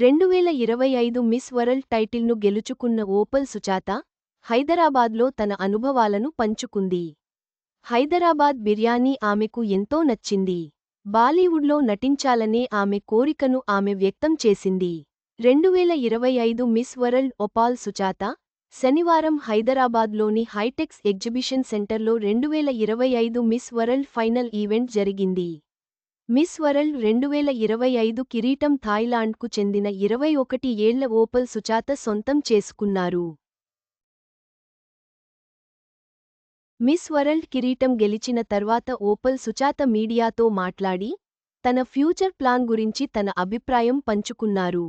రెండువేల ఇరవై ఐదు మిస్ వరల్డ్ టైటిల్ను గెలుచుకున్న ఓపల్ సుచాత హైదరాబాద్లో తన అనుభవాలను పంచుకుంది. హైదరాబాద్ బిర్యానీ ఆమెకు ఎంతో నచ్చింది. బాలీవుడ్లో నటించాలనే ఆమె కోరికను ఆమె వ్యక్తం చేసింది. రెండువేల ఇరవై ఐదు మిస్ వరల్డ్ ఒపాల్ సుచాత శనివారం హైదరాబాద్లోని హైటెక్స్ ఎగ్జిబిషన్ సెంటర్లో రెండువేల ఇరవై ఐదు మిస్ వరల్డ్ ఫైనల్ ఈవెంట్ జరిగింది. మిస్ వరల్డ్ రెండువేల ఇరవై ఐదు కిరీటం థాయిలాండ్కు చెందిన ఇరవై ఒకటి ఏళ్ళ ఓపల్ సుచాత సొంతం చేసుకున్నారు. మిస్ వరల్డ్ కిరీటం గెలిచిన తర్వాత ఓపల్ సుచాత మీడియాతో మాట్లాడి తన ఫ్యూచర్ ప్లాన్ గురించి తన అభిప్రాయం పంచుకున్నారు.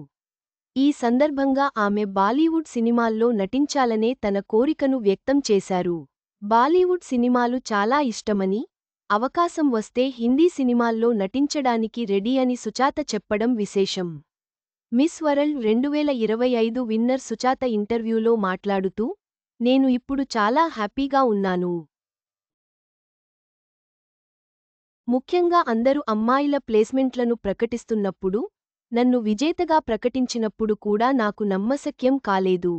ఈ సందర్భంగా ఆమె బాలీవుడ్ సినిమాల్లో నటించాలనే తన కోరికను వ్యక్తం చేశారు. బాలీవుడ్ సినిమాలు చాలా ఇష్టమని అవకాశం వస్తే హిందీ సినిమాల్లో నటించడానికి రెడీ అని సుచాత చెప్పడం విశేషం. మిస్ వరల్డ్ రెండువేల ఇరవై ఐదు విన్నర్ సుచాత ఇంటర్వ్యూలో మాట్లాడుతూ నేను ఇప్పుడు చాలా హ్యాపీగా ఉన్నాను. ముఖ్యంగా అందరూ అమ్మాయిల ప్లేస్మెంట్లను ప్రకటిస్తున్నప్పుడు నన్ను విజేతగా ప్రకటించినప్పుడు కూడా నాకు నమ్మశక్యం కాలేదు.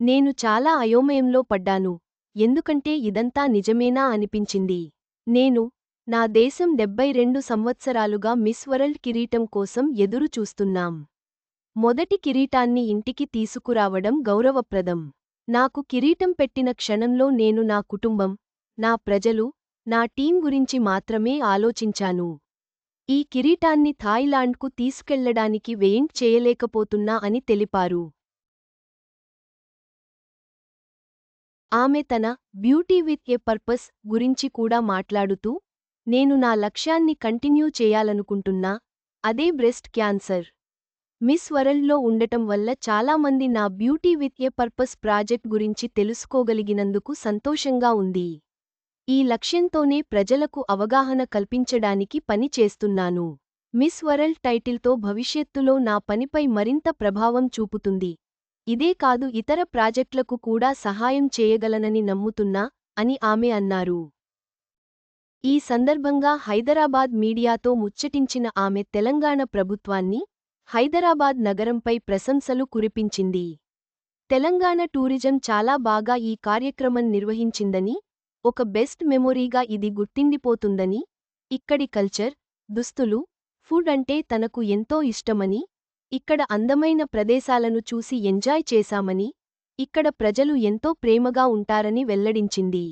నేను చాలా అయోమయంలో పడ్డాను. ఎందుకంటే ఇదంతా నిజమేనా అనిపించింది. నేను నా దేశం డెబ్బై రెండు సంవత్సరాలుగా మిస్ వరల్డ్ కిరీటం కోసం ఎదురు చూస్తున్నాం. మొదటి కిరీటాన్ని ఇంటికి తీసుకురావడం గౌరవప్రదం. నాకు కిరీటం పెట్టిన క్షణంలో నేను నా కుటుంబం నా ప్రజలు నా టీం గురించి మాత్రమే ఆలోచించాను. ఈ కిరీటాన్ని థాయిలాండ్కు తీసుకెళ్ళడానికి వెయింట్ చేయలేకపోతున్నా అని తెలిపారు. ఆమె తన బ్యూటీ విత్ ఏ పర్పస్ గురించి కూడా మాట్లాడుతూ నేను నా లక్ష్యాన్ని కంటిన్యూ చేయాలనుకుంటున్నా అదే బ్రెస్ట్ క్యాన్సర్. మిస్ వరల్డ్లో ఉండటం వల్ల చాలామంది నా beauty with a purpose project గురించి తెలుసుకోగలిగినందుకు సంతోషంగా ఉంది. ఈ లక్ష్యంతోనే ప్రజలకు అవగాహన కల్పించడానికి పని చేస్తున్నాను. మిస్ వరల్డ్ టైటిల్తో భవిష్యత్తులో నా పనిపై మరింత ప్రభావం చూపుతుంది. ఇదే కాదు ఇతర ప్రాజెక్టులకు కూడా సహాయం చేయగలనని నమ్ముతున్నా అని ఆమె అన్నారు. ఈ సందర్భంగా హైదరాబాద్ మీడియాతో ముచ్చటించిన ఆమె తెలంగాణ ప్రభుత్వాన్ని హైదరాబాద్ నగరంపై ప్రశంసలు కురిపించింది. తెలంగాణ టూరిజం చాలా బాగా ఈ కార్యక్రమం నిర్వహించిందని ఒక బెస్ట్ మెమొరీగా ఇది గుర్తిండిపోతుందని ఇక్కడి కల్చర్ దుస్తులు ఫుడ్ అంటే తనకు ఎంతో ఇష్టమని ఇక్కడ అందమైన ప్రదేశాలను చూసి ఎంజాయ్ చేశామని ఇక్కడ ప్రజలు ఎంతో ప్రేమగా ఉంటారని వెల్లడించింది.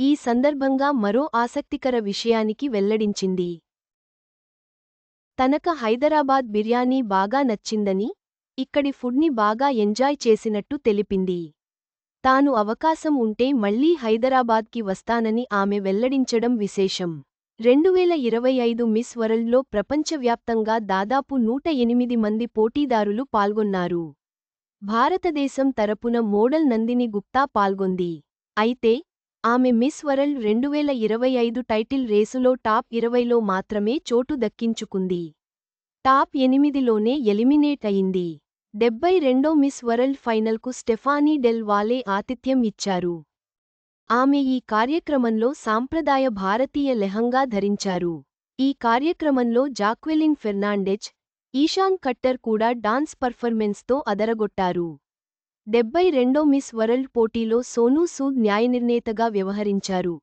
ఈ సందర్భంగా మరో ఆసక్తికర విషయానికి వెల్లడించింది. తనక హైదరాబాద్ బిర్యానీ బాగా నచ్చిందని ఇక్కడి ఫుడ్ని బాగా ఎంజాయ్ చేసినట్టు తెలిపింది. తాను అవకాశం ఉంటే మళ్ళీ హైదరాబాద్కి వస్తానని ఆమె వెల్లడించడం విశేషం. రెండువేల ఇరవై ఐదు మిస్ వరల్డ్లో ప్రపంచవ్యాప్తంగా దాదాపు నూట ఎనిమిది మంది పోటీదారులు పాల్గొన్నారు. భారతదేశం తరపున మోడల్ నందిని గుప్తా పాల్గొంది. అయితే ఆమె మిస్ వరల్డ్ రెండువేల ఇరవై ఐదు టైటిల్ రేసులో టాప్ ఇరవైలో మాత్రమే చోటు దక్కించుకుంది. టాప్ ఎనిమిదిలోనే ఎలిమినేట్ అయింది. డెబ్బై రెండో మిస్ వరల్డ్ ఫైనల్కు స్టెఫానీ డెల్ వాలే ఆతిథ్యం ఇచ్చారు. ఆమె ఈ కార్యక్రమంలో సాంప్రదాయ భారతీయ లెహంగా ధరించారు. ఈ కార్యక్రమంలో జాక్వెలిన్ ఫెర్నాండెజ్ ఈశాన్ కట్టర్ కూడా డాన్స్ పర్ఫార్మెన్స్తో అదరగొట్టారు. డెబ్బై రెండో మిస్ వరల్డ్ పోటీలో సోనూ సూద్ న్యాయనిర్ణేతగా వ్యవహరించారు.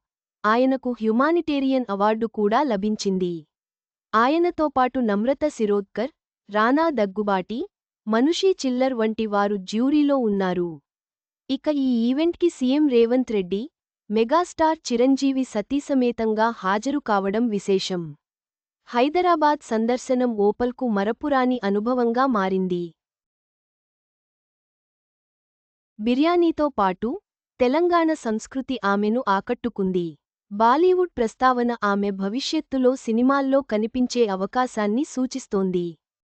ఆయనకు హ్యుమానిటేరియన్ అవార్డు కూడా లభించింది. ఆయనతో పాటు నమ్రత శిరోద్కర్ రానా దగ్గుబాటి మనుషీ చిల్లర్ వంటి వారు జ్యూరీలో ఉన్నారు. ఇక ఈ ఈవెంట్కి సీఎం రేవంత్ రెడ్డి మెగాస్టార్ చిరంజీవి సతీసమేతంగా హాజరు కావడం విశేషం. హైదరాబాద్ సందర్శనం ఓపల్కు మరపురాని అనుభవంగా మారింది. బిర్యానీతో పాటు తెలంగాణ సంస్కృతి ఆమెను ఆకట్టుకుంది. బాలీవుడ్ ప్రస్తావన ఆమె భవిష్యత్తులో సినిమాల్లో కనిపించే అవకాశాన్ని సూచిస్తోంది.